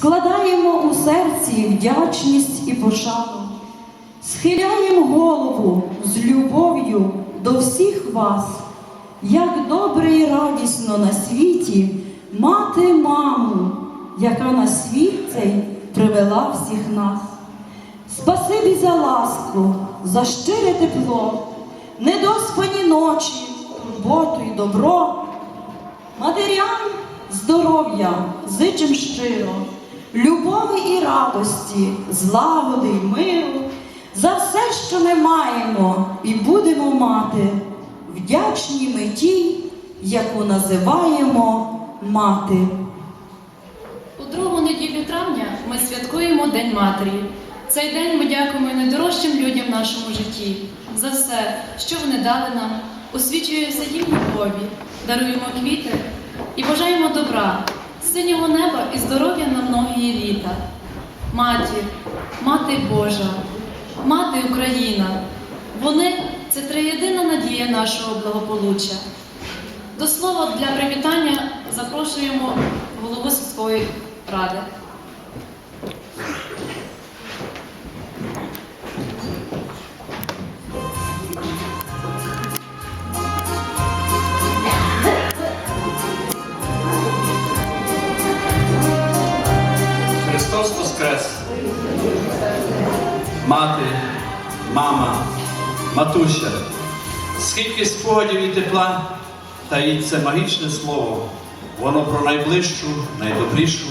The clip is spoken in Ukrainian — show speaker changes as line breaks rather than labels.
складаємо у серці вдячність і пошану, схиляємо голову з любов'ю до всіх вас, як добре і радісно на світі мати маму, яка на світ цей привела всіх нас. Спасибі за ласку, за щире тепло, недоспані ночі, турботу й добро. Матерям здоров'я зичим щиро, любові і радості, злагоди й миру, за все, що ми маємо і будемо мати, вдячні ми тій, яку називаємо мати.
У другу неділю травня ми святкуємо День Матері. Цей день ми дякуємо найдорожчим людям в нашому житті за все, що вони дали нам, освічуємося їм любові, даруємо квіти і бажаємо добра, синього неба і здоров'я на многії літа. Матір, Мати Божа, Мати Україна. Вони це триєдина надія нашого благополуччя. До слова для привітання запрошуємо голову сільської ради.
Христос Мати, мама, матуся, скільки спогадів і тепла таїть це магічне слово, воно про найближчу, найдобрішу,